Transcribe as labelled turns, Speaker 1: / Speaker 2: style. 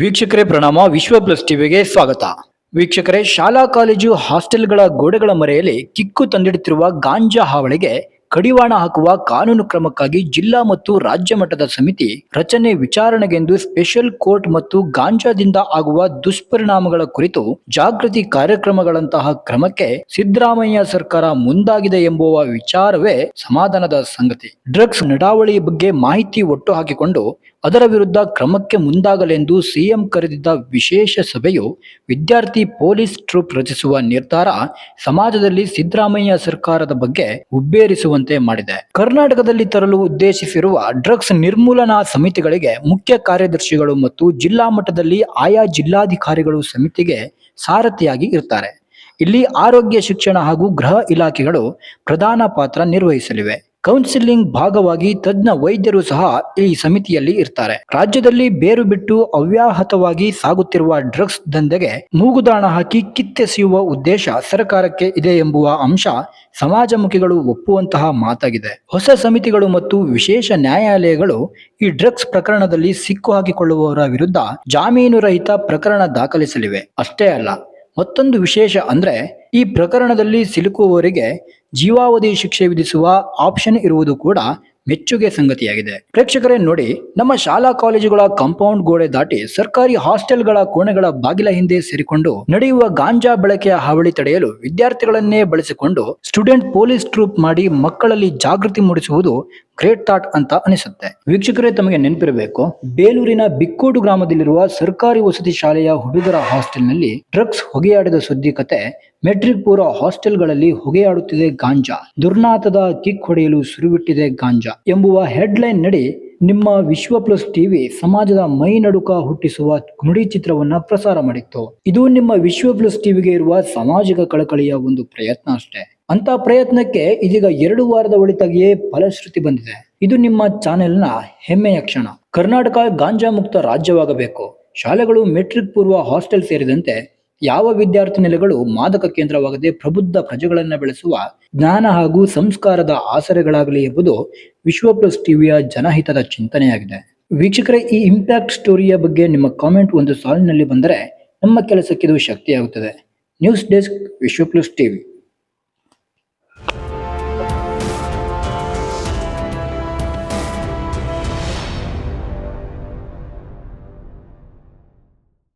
Speaker 1: ವೀಕ್ಷಕರೇ ಪ್ರಣಾಮ, ವಿಶ್ವ ಪ್ಲಸ್ ಟಿವಿಗೆ ಸ್ವಾಗತ. ವೀಕ್ಷಕರೇ, ಶಾಲಾ ಕಾಲೇಜು ಹಾಸ್ಟೆಲ್ಗಳ ಗೋಡೆಗಳ ಮರೆಯಲ್ಲಿ ಕಿಕ್ಕು ತಂದಿಡುತ್ತಿರುವ ಗಾಂಜಾ ಹಾವಳಿಗೆ ಕಡಿವಾಣ ಹಾಕುವ ಕಾನೂನು ಕ್ರಮಕ್ಕಾಗಿ ಜಿಲ್ಲಾ ಮತ್ತು ರಾಜ್ಯ ಮಟ್ಟದ ಸಮಿತಿ ರಚನೆ ವಿಚಾರಣೆಗೆಂದು ಸ್ಪೆಷಲ್ ಕೋರ್ಟ್ ಮತ್ತು ಗಾಂಜಾದಿಂದ ಆಗುವ ದುಷ್ಪರಿಣಾಮಗಳ ಕುರಿತು ಜಾಗೃತಿ ಕಾರ್ಯಕ್ರಮಗಳಂತಹ ಕ್ರಮಕ್ಕೆ ಸಿದ್ದರಾಮಯ್ಯ ಸರ್ಕಾರ ಮುಂದಾಗಿದೆ ಎಂಬುವ ವಿಚಾರವೇ ಸಮಾಧಾನದ ಸಂಗತಿ. ಡ್ರಗ್ಸ್ ನಡಾವಳಿ ಬಗ್ಗೆ ಮಾಹಿತಿ ಒಟ್ಟು ಹಾಕಿಕೊಂಡು ಅದರ ವಿರುದ್ಧ ಕ್ರಮಕ್ಕೆ ಮುಂದಾಗಲೆಂದು ಸಿಎಂ ಕರೆದಿದ್ದ ವಿಶೇಷ ಸಭೆಯು ವಿದ್ಯಾರ್ಥಿ ಪೊಲೀಸ್ ಟ್ರೂಪ್ ರಚಿಸುವ ನಿರ್ಧಾರ ಸಮಾಜದಲ್ಲಿ ಸಿದ್ದರಾಮಯ್ಯ ಸರ್ಕಾರದ ಬಗ್ಗೆ ಹುಬ್ಬೇರಿಸುವಂತೆ ಮಾಡಿದೆ. ಕರ್ನಾಟಕದಲ್ಲಿ ತರಲು ಉದ್ದೇಶಿಸಿರುವ ಡ್ರಗ್ಸ್ ನಿರ್ಮೂಲನಾ ಸಮಿತಿಗಳಿಗೆ ಮುಖ್ಯ ಕಾರ್ಯದರ್ಶಿಗಳು ಮತ್ತು ಜಿಲ್ಲಾ ಮಟ್ಟದಲ್ಲಿ ಆಯಾ ಜಿಲ್ಲಾಧಿಕಾರಿಗಳು ಸಮಿತಿಗೆ ಸಾರಥಿಯಾಗಿ ಇರ್ತಾರೆ. ಇಲ್ಲಿ ಆರೋಗ್ಯ ಶಿಕ್ಷಣ ಹಾಗೂ ಗೃಹ ಇಲಾಖೆಗಳು ಪ್ರಧಾನ ಪಾತ್ರ ನಿರ್ವಹಿಸಲಿವೆ. ಕೌನ್ಸಿಲಿಂಗ್ ಭಾಗವಾಗಿ ತಜ್ಞ ವೈದ್ಯರು ಸಹ ಈ ಸಮಿತಿಯಲ್ಲಿ ಇರ್ತಾರೆ. ರಾಜ್ಯದಲ್ಲಿ ಬೇರು ಬಿಟ್ಟು ಅವ್ಯಾಹತವಾಗಿ ಸಾಗುತ್ತಿರುವ ಡ್ರಗ್ಸ್ ದಂಧೆಗೆ ಮೂಗುದಾಣ ಹಾಕಿ ಕಿತ್ತೆಸೆಯುವ ಉದ್ದೇಶ ಸರ್ಕಾರಕ್ಕೆ ಇದೆ ಎಂಬುವ ಅಂಶ ಸಮಾಜಮುಖಿಗಳು ಒಪ್ಪುವಂತಹ ಮಾತಾಗಿದೆ. ಹೊಸ ಸಮಿತಿಗಳು ಮತ್ತು ವಿಶೇಷ ನ್ಯಾಯಾಲಯಗಳು ಈ ಡ್ರಗ್ಸ್ ಪ್ರಕರಣದಲ್ಲಿ ಸಿಕ್ಕು ಹಾಕಿಕೊಳ್ಳುವವರ ವಿರುದ್ಧ ಜಾಮೀನು ರಹಿತ ಪ್ರಕರಣ ದಾಖಲಿಸಲಿವೆ. ಅಷ್ಟೇ ಅಲ್ಲ ಮತ್ತೊಂದು ವಿಶೇಷ ಅಂದ್ರೆ ಈ ಪ್ರಕರಣದಲ್ಲಿ ಸಿಲುಕುವವರಿಗೆ ಜೀವಾವಧಿ ಶಿಕ್ಷೆ ವಿಧಿಸುವ ಆಪ್ಷನ್ ಇರುವುದು ಕೂಡ ಮೆಚ್ಚುಗೆ ಸಂಗತಿಯಾಗಿದೆ. ಪ್ರೇಕ್ಷಕರೇ, ನೋಡಿ, ನಮ್ಮ ಶಾಲಾ ಕಾಲೇಜುಗಳ ಕಾಂಪೌಂಡ್ ಗೋಡೆ ದಾಟಿ ಸರ್ಕಾರಿ ಹಾಸ್ಟೆಲ್ಗಳ ಕೋಣೆಗಳ ಬಾಗಿಲ ಹಿಂದೆ ಸೇರಿಕೊಂಡು ನಡೆಯುವ ಗಾಂಜಾ ಬಳಕೆಯ ಹಾವಳಿ ತಡೆಯಲು ವಿದ್ಯಾರ್ಥಿಗಳನ್ನೇ ಬಳಸಿಕೊಂಡು ಸ್ಟೂಡೆಂಟ್ ಪೊಲೀಸ್ ಟ್ರೂಪ್ ಮಾಡಿ ಮಕ್ಕಳಲ್ಲಿ ಜಾಗೃತಿ ಮೂಡಿಸುವುದು ಗ್ರೇಟ್ ಥಾಟ್ ಅಂತ ಅನಿಸುತ್ತೆ. ವೀಕ್ಷಕರೇ, ತಮಗೆ ನೆನಪಿರಬೇಕು, ಬೇಲೂರಿನ ಬಿಕ್ಕೋಡು ಗ್ರಾಮದಲ್ಲಿರುವ ಸರ್ಕಾರಿ ವಸತಿ ಶಾಲೆಯ ಹುಡುಗರ ಹಾಸ್ಟೆಲ್ನಲ್ಲಿ ಡ್ರಗ್ಸ್ ಹೊಗೆಯಾಡಿದ ಸುದ್ದಿ ಕತೆ ಮೆಟ್ರಿಕ್ ಪೂರ್ವ ಹಾಸ್ಟೆಲ್ಗಳಲ್ಲಿ ಹೊಗೆಯಾಡುತ್ತಿದೆ ಗಾಂಜಾ. ದುರ್ನಾಥದ ಕಿಕ್ ಹೊಡೆಯಲು ಸುರುವಿಟ್ಟಿದೆ ಗಾಂಜಾ ಎಂಬುವ ಹೆಡ್ಲೈನ್ ನಡಿ ನಿಮ್ಮ ವಿಶ್ವ ಪ್ಲಸ್ ಟಿವಿ ಸಮಾಜದ ಮೈ ನಡುಕ ಹುಟ್ಟಿಸುವ ನುಡಿ ಚಿತ್ರವನ್ನ ಪ್ರಸಾರ ಮಾಡಿತ್ತು. ಇದು ನಿಮ್ಮ ವಿಶ್ವ ಪ್ಲಸ್ ಟಿವಿಗೆ ಇರುವ ಸಾಮಾಜಿಕ ಕಳಕಳಿಯ ಒಂದು ಪ್ರಯತ್ನ ಅಷ್ಟೇ. ಅಂತ ಪ್ರಯತ್ನಕ್ಕೆ ಇದೀಗ ಎರಡು ವಾರದ ಒಳಿತಾಗಿಯೇ ಫಲಶ್ರುತಿ ಬಂದಿದೆ. ಇದು ನಿಮ್ಮ ಚಾನೆಲ್ನ ಹೆಮ್ಮೆಯ ಕ್ಷಣ. ಕರ್ನಾಟಕ ಗಾಂಜಾ ಮುಕ್ತ ರಾಜ್ಯವಾಗಬೇಕು. ಶಾಲೆಗಳು ಮೆಟ್ರಿಕ್ ಪೂರ್ವ ಹಾಸ್ಟೆಲ್ ಸೇರಿದಂತೆ ಯಾವ ವಿದ್ಯಾರ್ಥಿ ನೆಲೆಗಳು ಮಾದಕ ಕೇಂದ್ರವಾಗದೆ ಪ್ರಬುದ್ಧ ಪ್ರಜೆಗಳನ್ನ ಬೆಳೆಸುವ ಜ್ಞಾನ ಹಾಗೂ ಸಂಸ್ಕಾರದ ಆಸರೆಗಳಾಗಲಿ ಎಂಬುದು ವಿಶ್ವ ಪ್ಲಸ್ ಟಿವಿಯ ಜನಹಿತದ ಚಿಂತನೆಯಾಗಿದೆ. ವೀಕ್ಷಕರೇ, ಈ ಇಂಪ್ಯಾಕ್ಟ್ ಸ್ಟೋರಿಯ ಬಗ್ಗೆ ನಿಮ್ಮ ಕಾಮೆಂಟ್ ಒಂದು ಸಾಲಿನಲ್ಲಿ ಬಂದರೆ ನಮ್ಮ ಕೆಲಸಕ್ಕೆ ಇದು ಶಕ್ತಿಯಾಗುತ್ತದೆ. News desk Vishwa plus TV.